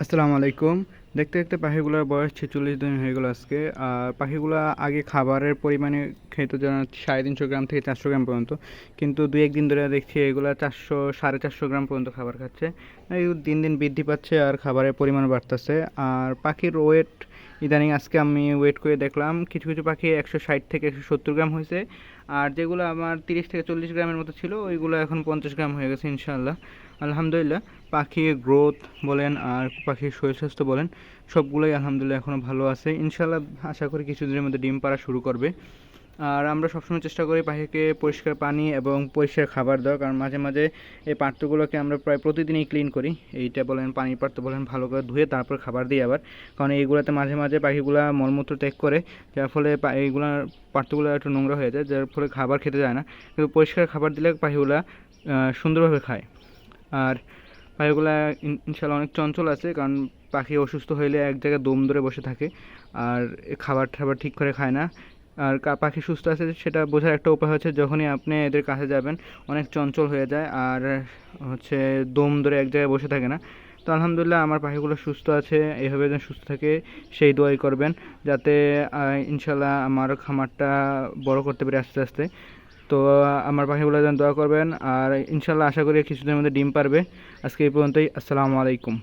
আসসালামু আলাইকুম। দেখতে দেখতে পাখিগুলোর বয়স ছেচল্লিশ দিন হয়ে গেলো আজকে। আর পাখিগুলো আগে খাবারের পরিমাণে খেত যেন সাড়ে তিনশো গ্রাম থেকে চারশো গ্রাম পর্যন্ত। কিন্তু দুই একদিন ধরে দেখছি এগুলো চারশো, সাড়ে চারশো গ্রাম পর্যন্ত খাবার খাচ্ছে। এই দিন দিন বৃদ্ধি পাচ্ছে আর খাবারের পরিমাণ বাড়তেছে। আর পাখির ওয়েট ইদানিং আজকে আমি ওয়েট করে দেখলাম, কিছু কিছু পাখি একশো ষাট থেকে একশো সত্তর গ্রাম হয়েছে। আর যেগুলো আমার তিরিশ থেকে চল্লিশ গ্রামের মতো ছিল, ওইগুলো এখন পঞ্চাশ গ্রাম হয়ে গেছে ইনশাআল্লাহ। আলহামদুলিল্লাহ, পাখির গ্রোথ বলেন আর পাখির শরীর স্বাস্থ্য বলেন সবগুলোই আলহামদুলিল্লাহ এখনও ভালো আছে। ইনশাআল্লাহ আশা করি কিছুদিনের মধ্যে ডিম পাড়া শুরু করবে। আর আমরা সবসময় চেষ্টা করি পাখিকে পরিষ্কার পানি এবং পরিষ্কার খাবার দেওয়া কারণ মাঝে মাঝে এই পাত্রগুলোকে আমরা প্রায় প্রতিদিনই ক্লিন করি। এইটা বলেন, পানির পাত্র বলেন, ভালো করে ধুয়ে তারপর খাবার দিই আবার। কারণ এইগুলোতে মাঝে মাঝে পাখিগুলো মলমূত্র ত্যাগ করে, যার ফলে এইগুলার পাত্রগুলো একটু নোংরা হয়ে যায়, যার ফলে খাবার খেতে যায় না। কিন্তু পরিষ্কার খাবার দিলে পাখিগুলা সুন্দরভাবে খায়। আর পাখিগুলা ইন- ইনশাল্লাহ অনেক চঞ্চল আছে, কারণ পাখি অসুস্থ হইলে এক জায়গায় দম ধরে বসে থাকে, আর খাবার টাবার ঠিক করে খায় না। আর পাখি সুস্থ আছে সেটা বোঝার একটা উপায় হচ্ছে, যখনই আপনি এদের কাছে যাবেন অনেক চঞ্চল হয়ে যায়, আর হচ্ছে দম ধরে এক জায়গায় বসে থাকে না। তো আলহামদুলিল্লাহ আমার পাখিগুলো সুস্থ আছে এইভাবে যেন সুস্থ থাকে, সেই দোয়াই করবেন, যাতে ইনশাল্লাহ আমার খামারটা বড় করতে পারি আস্তে আস্তে। তো আমার পাখিগুলো যেন দোয়া করবেন। আর ইনশাল্লাহ আশা করি কিছুদিনের মধ্যে ডিম পারবে। আজকে এই পর্যন্তই। আসসালামু আলাইকুম।